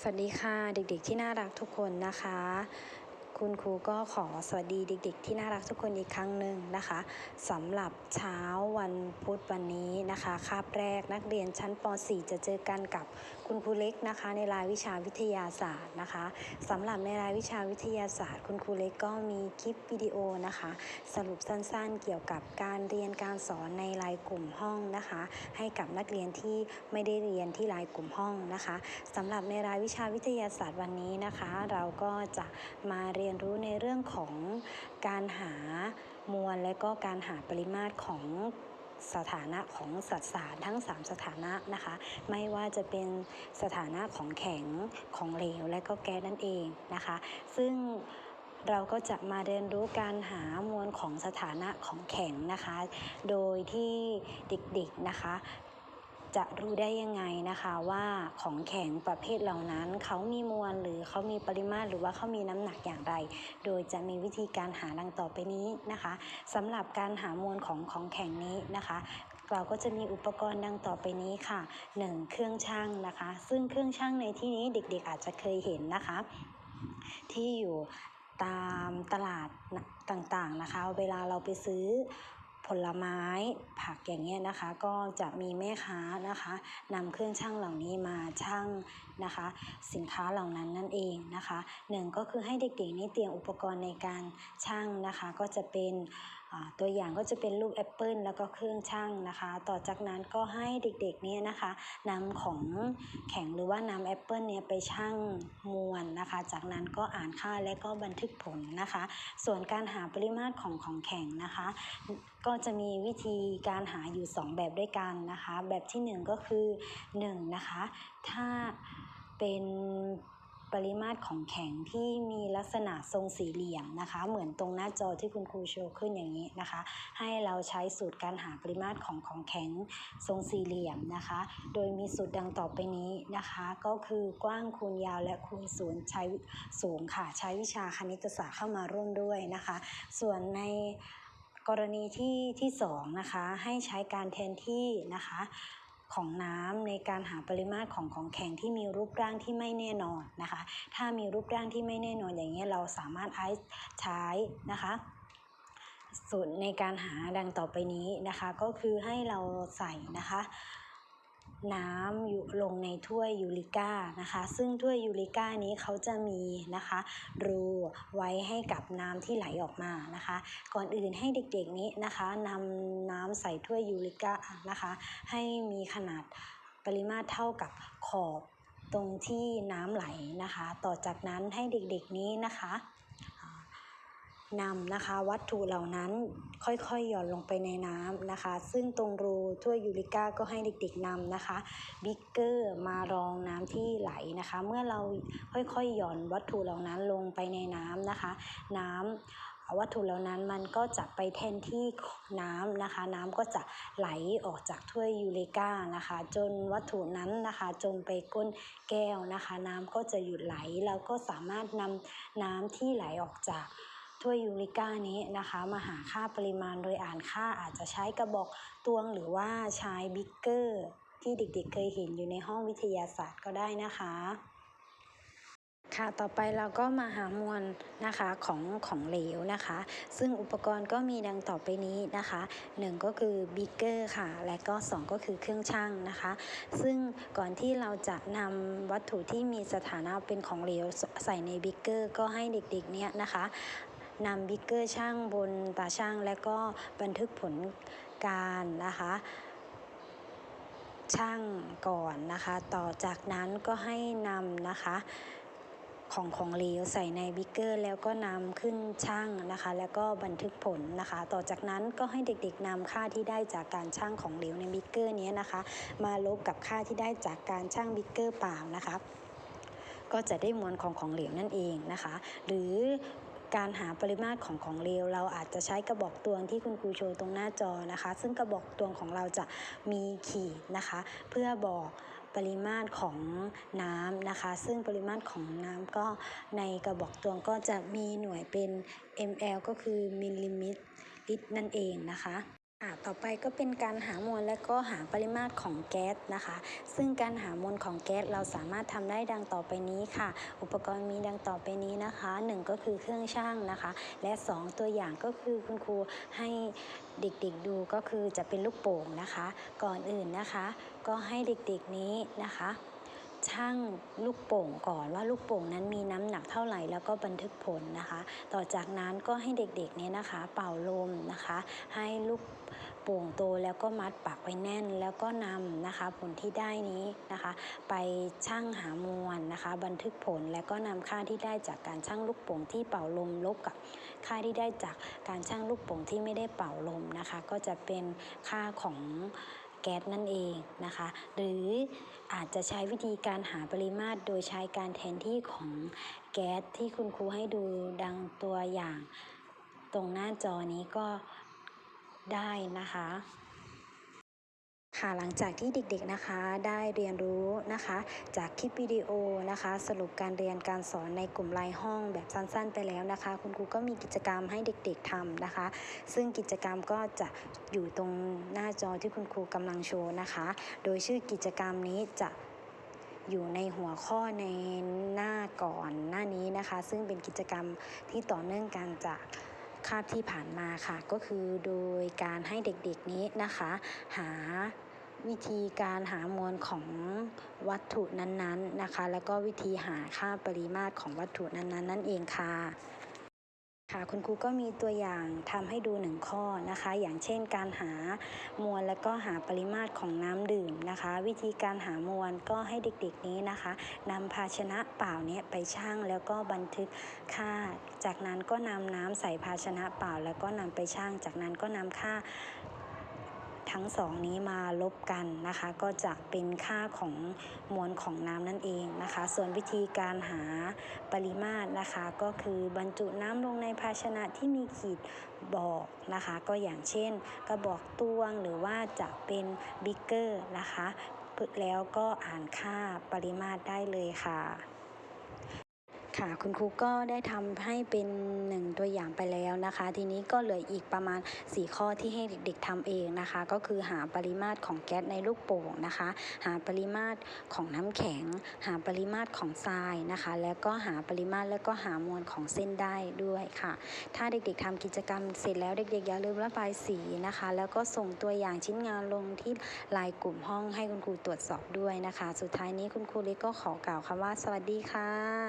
สวัสดีค่ะเด็กๆที่น่ารักทุกคนนะคะ คุณครูก็ขอสวัสดีเด็ก ๆ ที่น่ารักทุกคนอีกครั้งหนึ่งนะคะสำหรับเช้าวันพุธวันนี้นะคะคาบแรกนักเรียนชั้นป .4 จะเจอกันกับคุณครูเล็กนะคะในรายวิชาวิทยาศาสตร์นะคะสำหรับในรายวิชาวิทยาศาสตร์ คุณครูเล็กก็มีคลิปวิดีโอนะคะ สรุปสั้นๆ เกี่ยวกับการเรียนการสอนในรายกลุ่มห้องนะคะ ให้กับนักเรียนที่ไม่ได้เรียนที่รายกลุ่มห้องนะคะสำหรับในรายวิชาวิทยาศาสตร์วันนี้นะคะ เราก็จะมาเรียนรู้ในเรื่องของการหามวลและก็การหาปริมาตรของ สถานะของสัสารทั้ง 3 สถานะนะคะ ไม่ว่าจะเป็นสถานะของแข็งของเหลวและก็แก๊สนั่นเองนะคะ ซึ่งเราก็จะมาเรียนรู้การหามวลของสถานะของแข็งนะคะ โดยที่เด็กๆนะคะ จะรู้ได้ยังไงนะคะว่าของแข็งประเภทเหล่านั้น เขามีมวลหรือเขามีปริมาตรหรือว่าเขามีน้ำหนักอย่างไร โดยจะมีวิธีการหาดังต่อไปนี้นะคะสำหรับการหามวลของของแข็งนี้นะคะเราก็จะมีอุปกรณ์ดังต่อไปนี้ค่ะ 1. เครื่องชั่งนะคะ ซึ่งเครื่องชั่งในที่นี้เด็กๆอาจจะเคยเห็นนะคะ ที่อยู่ตามตลาดต่างๆนะคะ เวลาเราไปซื้อ ผลไม้ผักอย่างเงี้ยนะคะ ก็จะมีแม่ค้านะคะนำเครื่องช่างเหล่านี้มาช่างนะคะ สินค้าเหล่านั้นนั่นเองนะคะหนึ่งก็คือให้เด็กๆนี่เตรียมอุปกรณ์ในการช่างนะคะ ก็จะเป็น ตัวอย่างก็จะเป็นลูกแอปเปิลแล้วก็เครื่องชั่งนะคะ ต่อจากนั้นก็ให้เด็กๆเนี่ยนะคะนำของแข็งหรือว่านำแอปเปิลเนี่ยไปชั่งมวลนะคะ จากนั้นก็อ่านค่าและก็บันทึกผลนะคะ ส่วนการหาปริมาตรของของแข็งนะคะ ก็จะมีวิธีการหาอยู่ 2 แบบด้วยกันนะคะ แบบที่ 1 ก็คือ1นะคะถ้าเป็น ปริมาตรของแข็งที่มีลักษณะทรงสี่เหลี่ยมนะคะ เหมือนตรงหน้าจอที่คุณครูโชว์ขึ้นอย่างนี้นะคะ ให้เราใช้สูตรการหาปริมาตรของของแข็งทรงสี่เหลี่ยมนะคะ โดยมีสูตรดังต่อไปนี้นะคะ ก็คือกว้างคูณยาวและคูณศูนย์ใช้สูงค่ะ ใช้วิชาคณิตศาสตร์เข้ามาร่วมด้วยนะคะ ส่วนในกรณีที่ที่สองนะคะให้ใช้การแทนที่นะคะ ของน้ำในการหาปริมาตรของของแข็งที่มีรูปร่างที่ไม่แน่นอนนะคะ ถ้ามีรูปร่างที่ไม่แน่นอนอย่างเงี้ยเราสามารถใช้นะคะสูตรในการหาดังต่อไปนี้นะคะ ก็คือให้เราใส่นะคะ น้ำอยู่ลงในถ้วยยูริก้านะคะ ซึ่งถ้วยยูริก้านี้เขาจะมีนะคะ รูไว้ให้กับน้ำที่ไหลออกมานะคะ ก่อนอื่นให้เด็กๆนี้นะคะนำน้ำใส่ถ้วยยูริก้านะคะ ให้มีขนาดปริมาตรเท่ากับขอบตรงที่น้ำไหลนะคะ ต่อจากนั้นให้เด็กๆนี้นะคะ นำนะคะ วัตถุเหล่านั้นค่อยๆ หย่อนลงไปในน้ำนะคะ ซึ่งตรงรูถ้วยยูริก้าก็ให้เด็กๆนำนะคะบิ๊กเกอร์มารองน้ำที่ไหลนะคะ เมื่อเราค่อยๆ หย่อนวัตถุเหล่านั้นลงไปในน้ำนะคะ น้ำวัตถุเหล่านั้นมันก็จะไปแทนที่น้ำนะคะ น้ำก็จะไหลออกจากถ้วยยูริก้านะคะ จนวัตถุนั้นนะคะ จมไปก้นแก้วนะคะ น้ำก็จะหยุดไหล เราก็สามารถนำน้ำที่ไหลออกจาก ถ้วยยูริก้านี้นะคะ มาหาค่าปริมาณโดยอ่านค่าอาจจะใช้กระบอกตวงหรือว่าใช้บิ๊กเกอร์ที่เด็กๆเคยเห็นอยู่ในห้องวิทยาศาสตร์ก็ได้นะคะค่ะ ต่อไปเราก็มาหามวลนะคะของของเหลวนะคะ ซึ่งอุปกรณ์ก็มีดังต่อไปนี้นะคะ 1 ก็คือบิ๊กเกอร์ค่ะ และก็ 2 ก็คือเครื่องชั่งนะคะ ซึ่งก่อนที่เราจะนำวัตถุที่มีสถานะเป็นของเหลวใส่ในบิ๊กเกอร์ก็ให้เด็กๆเนี้ยนะคะ นำบิ๊กเกอร์ช่างบนตาช่าง และก็บันทึกผลการนะคะช่างก่อนนะคะ ต่อจากนั้นก็ให้นำนะคะของของเหลวใส่ในบิ๊กเกอร์แล้วก็นำขึ้นช่างนะคะ แล้วก็บันทึกผลนะคะ ต่อจากนั้นก็ให้เด็กๆนำค่าที่ได้จากการช่างของเหลวในบิ๊กเกอร์นี้นะคะ มาลบกับค่าที่ได้จากการช่างบิ๊กเกอร์เปล่านะคะก็จะได้มวลของของเหลวนั่นเองนะคะ หรือ การหาปริมาตรของของเลวเราอาจจะใช้กระบอกตวงที่คุณครูโชว์ตรงหน้าจอนะคะ ซึ่งกระบอกตวงของเราจะมีขีดนะคะ เพื่อบอกปริมาตรของน้ำนะคะ ซึ่งปริมาตรของน้ำก็ในกระบอกตวงก็จะมีหน่วยเป็น ml ก็คือมิลลิมิตรลิตรนั่นเองนะคะ อะต่อไปก็เป็นการหามวลและก็หาปริมาตรของแก๊สนะคะ ซึ่งการหามวลของแก๊สเราสามารถทำได้ดังต่อไปนี้ค่ะ อุปกรณ์มีดังต่อไปนี้นะคะหนึ่งก็คือเครื่องช่างนะคะ และสองตัวอย่างก็คือคุณครูให้เด็กๆดูก็คือจะเป็นลูกโป่งนะคะ ก่อนอื่นนะคะ ก็ให้เด็กๆนี้นะคะช่างลูกโป่งก่อนว่าลูกโป่งนั้นมีน้ำหนักเท่าไหร่แล้วก็บันทึกผลนะคะ ต่อจากนั้นก็ให้เด็กๆเนี่ยนะคะ เป่าลมนะคะ ให้ลูก โป่งโตแล้วก็มัดปากไว้แน่น แล้วก็นำนะคะ ผลที่ได้นี้นะคะ ไปช่างหามวลนะคะ บันทึกผลแล้วก็นำค่าที่ได้จากการช่างลูกโป่งที่เป่าลมลบกับค่าที่ได้จากการช่างลูกโป่งที่ไม่ได้เป่าลมนะคะ ก็จะเป็นค่าของแก๊สนั่นเองนะคะ หรืออาจจะใช้วิธีการหาปริมาตรโดยใช้การแทนที่ของแก๊สที่คุณครูให้ดูดังตัวอย่างตรงหน้าจอนี้ก็ ได้นะคะ ค่ะหลังจากที่เด็กๆนะคะได้เรียนรู้นะคะ จากคลิปวิดีโอนะคะ สรุปการเรียนการสอนในกลุ่มไลน์ห้องแบบสั้น ๆ ไปแล้วนะคะ คุณครูก็มีกิจกรรมให้เด็กๆทำนะคะ ซึ่งกิจกรรมก็จะอยู่ตรงหน้าจอที่คุณครูกำลังโชว์นะคะ โดยชื่อกิจกรรมนี้จะอยู่ในหัวข้อในหน้าก่อนหน้านี้นะคะ ซึ่งเป็นกิจกรรมที่ต่อเนื่องกันจาก คาบที่ผ่านมาค่ะ ก็คือโดยการให้เด็กๆนี้นะคะ หาวิธีการหามวลของวัตถุนั้นๆนะคะ แล้วก็วิธีหาค่าปริมาตรของวัตถุนั้นๆ นั่นเองค่ะ ค่ะคุณครูก็มีตัวอย่างทำให้ดูหนึ่งข้อนะคะ อย่างเช่นการหามวลและก็หาปริมาตรของน้ำดื่มนะคะ วิธีการหามวลก็ให้เด็กๆนี้นะคะนำภาชนะเปล่าเนี้ยไปชั่งแล้วก็บันทึกค่า จากนั้นก็นำน้ำใส่ภาชนะเปล่า แล้วก็นำไปชั่ง จากนั้นก็นำค่า ทั้งสองนี้มาลบกันนะคะ ก็จะเป็นค่าของมวลของน้ำนั่นเองนะคะ ส่วนวิธีการหาปริมาตรนะคะ ก็คือบรรจุน้ำลงในภาชนะที่มีขีดบอกนะคะ ก็อย่างเช่น กระบอกตวงหรือว่าจะเป็นบิ๊กเกอร์นะคะแล้วก็อ่านค่าปริมาตรได้เลยค่ะ ค่ะ คุณครูก็ได้ทำให้เป็นหนึ่งตัวอย่างไปแล้วนะคะ ทีนี้ก็เหลืออีกประมาณ 4 ข้อที่ให้เด็กๆทำเองนะคะ ก็คือหาปริมาตรของแก๊สในลูกโป่งนะคะ หาปริมาตรของน้ำแข็ง หาปริมาตรของทรายนะคะ แล้วก็หาปริมาตรแล้วก็หามวลของเส้นได้ด้วยค่ะ ถ้าเด็กๆทำกิจกรรมเสร็จแล้วเด็กๆอย่าลืมระบายสีนะคะ แล้วก็ส่งตัวอย่างชิ้นงานลงที่ไลน์กลุ่มห้องให้คุณครูตรวจสอบด้วยนะคะ สุดท้ายนี้คุณครูเล็กก็ขอกล่าวคำว่า สวัสดีค่ะ